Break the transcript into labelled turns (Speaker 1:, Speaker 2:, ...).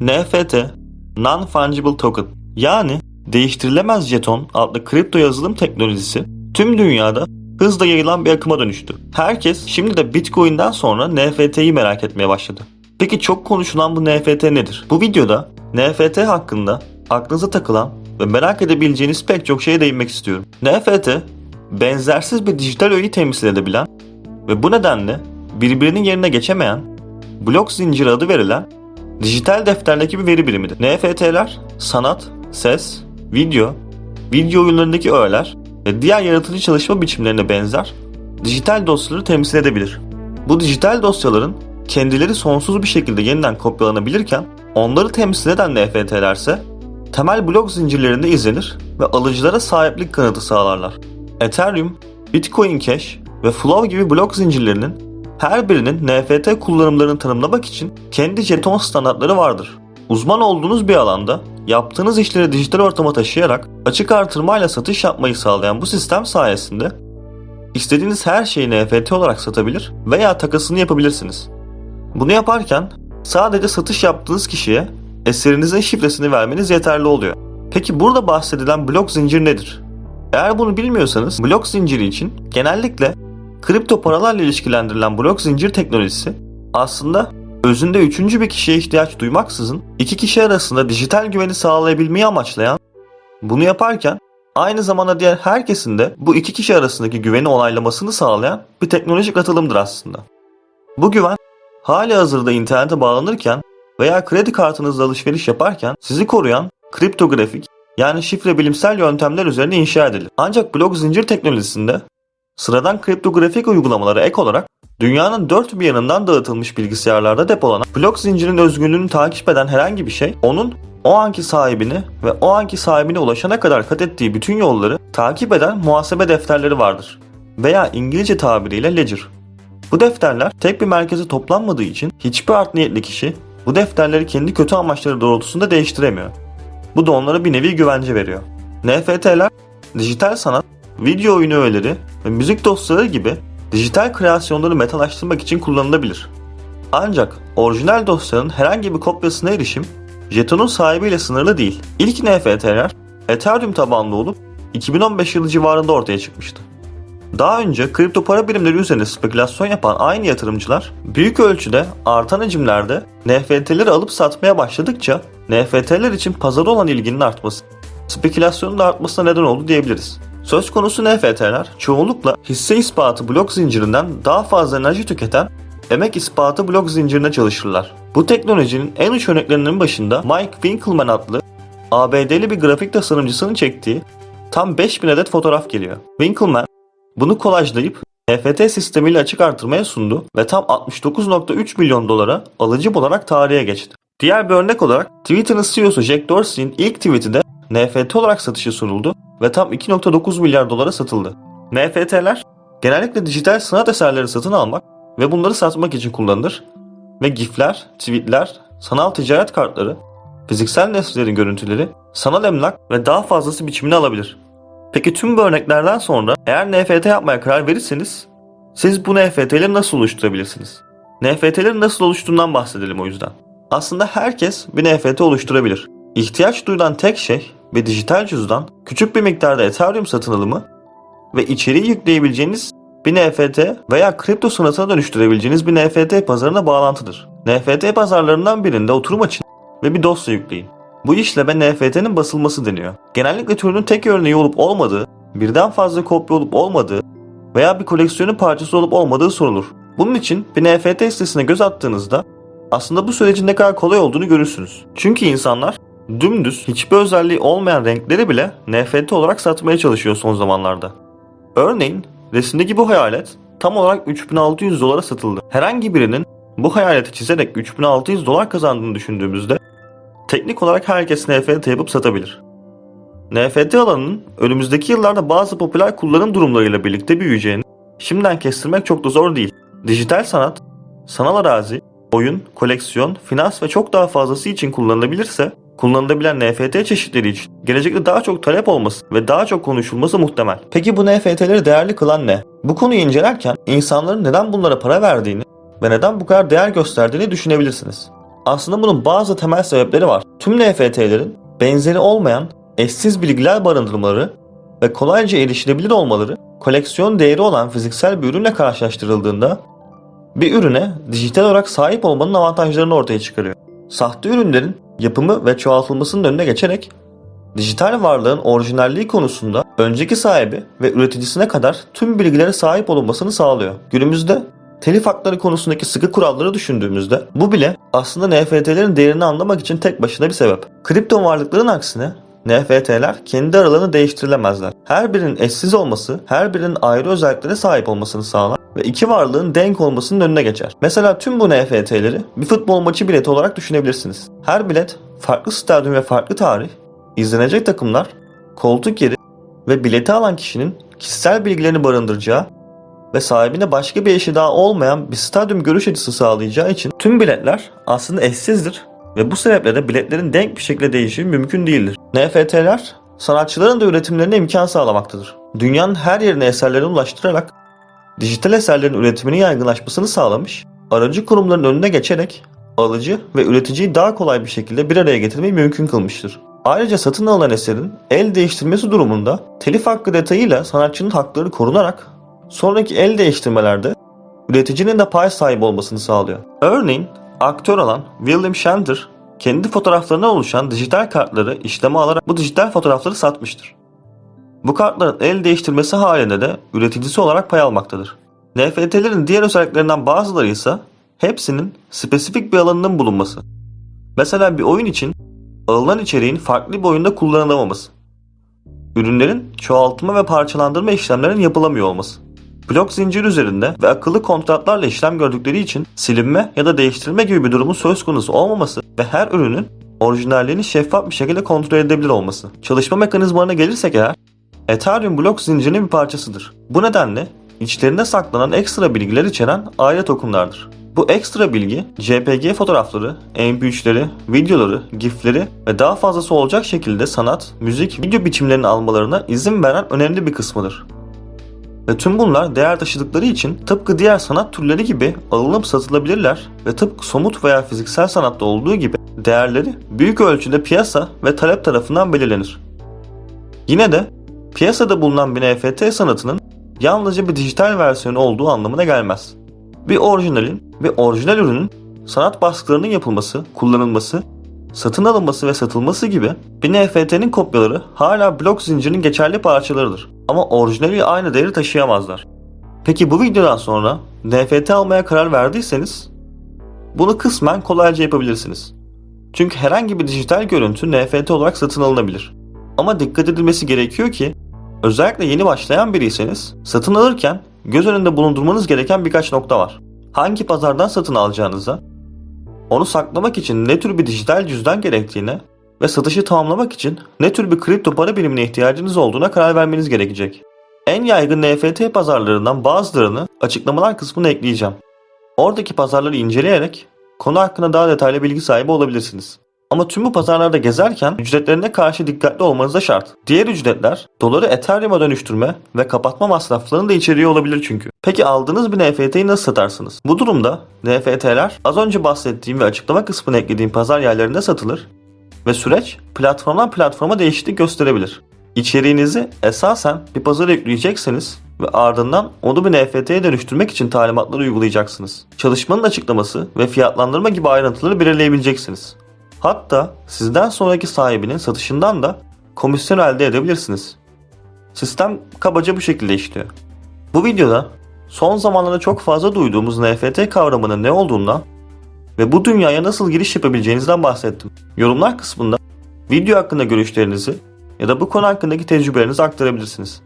Speaker 1: NFT, Non-Fungible Token yani değiştirilemez jeton adlı kripto yazılım teknolojisi tüm dünyada hızla yayılan bir akıma dönüştü. Herkes şimdi de Bitcoin'den sonra NFT'yi merak etmeye başladı. Peki çok konuşulan bu NFT nedir? Bu videoda NFT hakkında aklınıza takılan ve merak edebileceğiniz pek çok şeye değinmek istiyorum. NFT, benzersiz bir dijital öğeyi temsil edebilen ve bu nedenle birbirinin yerine geçemeyen blok zinciri adı verilen dijital defterdeki bir veri birimidir. NFT'ler sanat, ses, video, video oyunlarındaki öğeler ve diğer yaratıcı çalışma biçimlerine benzer dijital dosyaları temsil edebilir. Bu dijital dosyaların kendileri sonsuz bir şekilde yeniden kopyalanabilirken onları temsil eden NFT'ler ise temel blok zincirlerinde izlenir ve alıcılara sahiplik kanıtı sağlarlar. Ethereum, Bitcoin Cash ve Flow gibi blok zincirlerinin her birinin NFT kullanımlarını tanımlamak için kendi jeton standartları vardır. Uzman olduğunuz bir alanda yaptığınız işleri dijital ortama taşıyarak açık artırmayla satış yapmayı sağlayan bu sistem sayesinde istediğiniz her şeyi NFT olarak satabilir veya takasını yapabilirsiniz. Bunu yaparken sadece satış yaptığınız kişiye eserinizin şifresini vermeniz yeterli oluyor. Peki burada bahsedilen blok zincir nedir? Eğer bunu bilmiyorsanız blok zinciri için genellikle kripto paralarla ilişkilendirilen blok zincir teknolojisi aslında özünde üçüncü bir kişiye ihtiyaç duymaksızın iki kişi arasında dijital güveni sağlayabilmeyi amaçlayan bunu yaparken aynı zamanda diğer herkesin de bu iki kişi arasındaki güveni onaylamasını sağlayan bir teknolojik atılımdır aslında. Bu güven hali hazırda internete bağlanırken veya kredi kartınızla alışveriş yaparken sizi koruyan kriptografik yani şifre bilimsel yöntemler üzerine inşa edilir. Ancak blok zincir teknolojisinde sıradan kriptografik uygulamalara ek olarak dünyanın dört bir yanından dağıtılmış bilgisayarlarda depolanan blok zincirinin özgünlüğünü takip eden herhangi bir şey onun o anki sahibini ve o anki sahibine ulaşana kadar kat ettiği bütün yolları takip eden muhasebe defterleri vardır. Veya İngilizce tabiriyle ledger. Bu defterler tek bir merkeze toplanmadığı için hiçbir art niyetli kişi bu defterleri kendi kötü amaçları doğrultusunda değiştiremiyor. Bu da onlara bir nevi güvence veriyor. NFT'ler dijital sanat, video oyunu öğeleri ve müzik dosyaları gibi dijital kreasyonları metalaştırmak için kullanılabilir. Ancak orijinal dosyanın herhangi bir kopyasına erişim jetonun sahibiyle sınırlı değil. İlk NFT'ler Ethereum tabanlı olup 2015 yılı civarında ortaya çıkmıştı. Daha önce kripto para birimleri üzerine spekülasyon yapan aynı yatırımcılar büyük ölçüde artan hacimlerde NFT'leri alıp satmaya başladıkça NFT'ler için pazara olan ilginin artması, spekülasyonun da artmasına neden oldu diyebiliriz. Söz konusu NFT'ler çoğunlukla hisse ispatı blok zincirinden daha fazla enerji tüketen emek ispatı blok zincirine çalışırlar. Bu teknolojinin en uç örneklerinin başında Mike Winkelmann adlı ABD'li bir grafik tasarımcısının çektiği tam 5000 adet fotoğraf geliyor. Winkelmann bunu kolajlayıp NFT sistemiyle açık artırmaya sundu ve tam 69.3 milyon dolara alıcı olarak tarihe geçti. Diğer bir örnek olarak Twitter'ın CEO'su Jack Dorsey'in ilk tweet'i de NFT olarak satışa sunuldu ve tam 2.9 milyar dolara satıldı. NFT'ler genellikle dijital sanat eserleri satın almak ve bunları satmak için kullanılır ve gifler, tweetler, sanal ticaret kartları, fiziksel nesnelerin görüntüleri, sanal emlak ve daha fazlası biçimini alabilir. Peki tüm bu örneklerden sonra eğer NFT yapmaya karar verirseniz siz bu NFT'leri nasıl oluşturabilirsiniz? NFT'lerin nasıl oluştuğundan bahsedelim o yüzden. Aslında herkes bir NFT oluşturabilir. İhtiyaç duyulan tek şey bir dijital cüzdan, küçük bir miktarda Ethereum satın alımı ve içeriği yükleyebileceğiniz bir NFT veya kripto sanatına dönüştürebileceğiniz bir NFT pazarına bağlantıdır. NFT pazarlarından birinde oturum açın ve bir dosya yükleyin. Bu işleme NFT'nin basılması deniyor. Genellikle türünün tek örneği olup olmadığı, birden fazla kopya olup olmadığı veya bir koleksiyonun parçası olup olmadığı sorulur. Bunun için bir NFT sitesine göz attığınızda aslında bu sürecin ne kadar kolay olduğunu görürsünüz. Çünkü insanlar dümdüz hiçbir özelliği olmayan renkleri bile NFT olarak satmaya çalışıyor son zamanlarda. Örneğin resimdeki bu hayalet tam olarak 3600 dolara satıldı. Herhangi birinin bu hayaleti çizerek 3600 dolar kazandığını düşündüğümüzde teknik olarak herkes NFT yapıp satabilir. NFT alanının önümüzdeki yıllarda bazı popüler kullanım durumlarıyla birlikte büyüyeceğini şimdiden kestirmek çok da zor değil. Dijital sanat, sanal arazi, oyun, koleksiyon, finans ve çok daha fazlası için kullanılabilirse kullanılabilen NFT çeşitleri için gelecekte daha çok talep olması ve daha çok konuşulması muhtemel. Peki bu NFT'leri değerli kılan ne? Bu konuyu incelerken insanların neden bunlara para verdiğini ve neden bu kadar değer gösterdiğini düşünebilirsiniz. Aslında bunun bazı temel sebepleri var. Tüm NFT'lerin benzeri olmayan eşsiz bilgiler barındırmaları ve kolayca erişilebilir olmaları koleksiyon değeri olan fiziksel bir ürünle karşılaştırıldığında bir ürüne dijital olarak sahip olmanın avantajlarını ortaya çıkarıyor. Sahte ürünlerin yapımı ve çoğaltılmasının önüne geçerek dijital varlığın orijinalliği konusunda önceki sahibi ve üreticisine kadar tüm bilgilere sahip olunmasını sağlıyor. Günümüzde telif hakları konusundaki sıkı kuralları düşündüğümüzde bu bile aslında NFT'lerin değerini anlamak için tek başına bir sebep. Kripto varlıkların aksine NFT'ler kendi aralarını değiştirilemezler. Her birinin eşsiz olması, her birinin ayrı özelliklere sahip olmasını sağlar ve iki varlığın denk olmasının önüne geçer. Mesela tüm bu NFT'leri bir futbol maçı bileti olarak düşünebilirsiniz. Her bilet farklı stadyum ve farklı tarih, izlenecek takımlar, koltuk yeri ve bileti alan kişinin kişisel bilgilerini barındıracağı ve sahibine başka bir eşi daha olmayan bir stadyum görüş açısı sağlayacağı için tüm biletler aslında eşsizdir ve bu sebeple de biletlerin denk bir şekilde değişimi mümkün değildir. NFT'ler sanatçıların da üretimlerine imkan sağlamaktadır. Dünyanın her yerine eserlerini ulaştırarak dijital eserlerin üretiminin yaygınlaşmasını sağlamış, aracı kurumların önüne geçerek alıcı ve üreticiyi daha kolay bir şekilde bir araya getirmeyi mümkün kılmıştır. Ayrıca satın alınan eserin el değiştirmesi durumunda telif hakkı detayıyla sanatçının hakları korunarak sonraki el değiştirmelerde üreticinin de pay sahibi olmasını sağlıyor. Örneğin aktör olan William Shatner kendi fotoğraflarından oluşan dijital kartları işleme alarak bu dijital fotoğrafları satmıştır. Bu kartların el değiştirmesi halinde de üreticisi olarak pay almaktadır. NFT'lerin diğer özelliklerinden bazıları ise hepsinin spesifik bir alanının bulunması. Mesela bir oyun için alınan içeriğin farklı bir oyunda kullanılamaması. Ürünlerin çoğaltma ve parçalandırma işlemlerinin yapılamıyor olması. Blok zincir üzerinde ve akıllı kontratlarla işlem gördükleri için silinme ya da değiştirilme gibi bir durumun söz konusu olmaması ve her ürünün orijinalliğini şeffaf bir şekilde kontrol edebilir olması. Çalışma mekanizmalarına gelirsek eğer, Ethereum blok zincirinin bir parçasıdır. Bu nedenle içlerinde saklanan ekstra bilgiler içeren ayrı tokenlardır. Bu ekstra bilgi JPG fotoğrafları, MP3'leri, videoları, GIF'leri ve daha fazlası olacak şekilde sanat, müzik, video biçimlerini almalarına izin veren önemli bir kısmıdır. Ve tüm bunlar değer taşıdıkları için tıpkı diğer sanat türleri gibi alınıp satılabilirler ve tıpkı somut veya fiziksel sanatta olduğu gibi değerleri büyük ölçüde piyasa ve talep tarafından belirlenir. Yine de piyasada bulunan bir NFT sanatının yalnızca bir dijital versiyonu olduğu anlamına gelmez. Bir orijinalin ve orijinal ürünün sanat baskılarının yapılması, kullanılması, satın alınması ve satılması gibi bir NFT'nin kopyaları hala blok zincirinin geçerli parçalarıdır. Ama orijinali aynı değeri taşıyamazlar. Peki bu videodan sonra NFT almaya karar verdiyseniz bunu kısmen kolayca yapabilirsiniz. Çünkü herhangi bir dijital görüntü NFT olarak satın alınabilir. Ama dikkat edilmesi gerekiyor ki özellikle yeni başlayan biriyseniz satın alırken göz önünde bulundurmanız gereken birkaç nokta var. Hangi pazardan satın alacağınıza, onu saklamak için ne tür bir dijital cüzdan gerektiğine ve satışı tamamlamak için ne tür bir kripto para birimine ihtiyacınız olduğuna karar vermeniz gerekecek. En yaygın NFT pazarlarından bazılarını açıklamalar kısmına ekleyeceğim. Oradaki pazarları inceleyerek konu hakkında daha detaylı bilgi sahibi olabilirsiniz. Ama tüm bu pazarlarda gezerken ücretlerine karşı dikkatli olmanız da şart. Diğer ücretler doları Ethereum'a dönüştürme ve kapatma masraflarını da içeriyor olabilir çünkü. Peki aldığınız bir NFT'yi nasıl satarsınız? Bu durumda NFT'ler az önce bahsettiğim ve açıklama kısmına eklediğim pazar yerlerinde satılır ve süreç platformdan platforma değişiklik gösterebilir. İçeriğinizi esasen bir pazara yükleyecekseniz ve ardından onu bir NFT'ye dönüştürmek için talimatları uygulayacaksınız. Çalışmanın açıklaması ve fiyatlandırma gibi ayrıntıları belirleyebileceksiniz. Hatta sizden sonraki sahibinin satışından da komisyon elde edebilirsiniz. Sistem kabaca bu şekilde işliyor. Bu videoda son zamanlarda çok fazla duyduğumuz NFT kavramının ne olduğundan ve bu dünyaya nasıl giriş yapabileceğinizden bahsettim. Yorumlar kısmında video hakkında görüşlerinizi ya da bu konu hakkındaki tecrübelerinizi aktarabilirsiniz.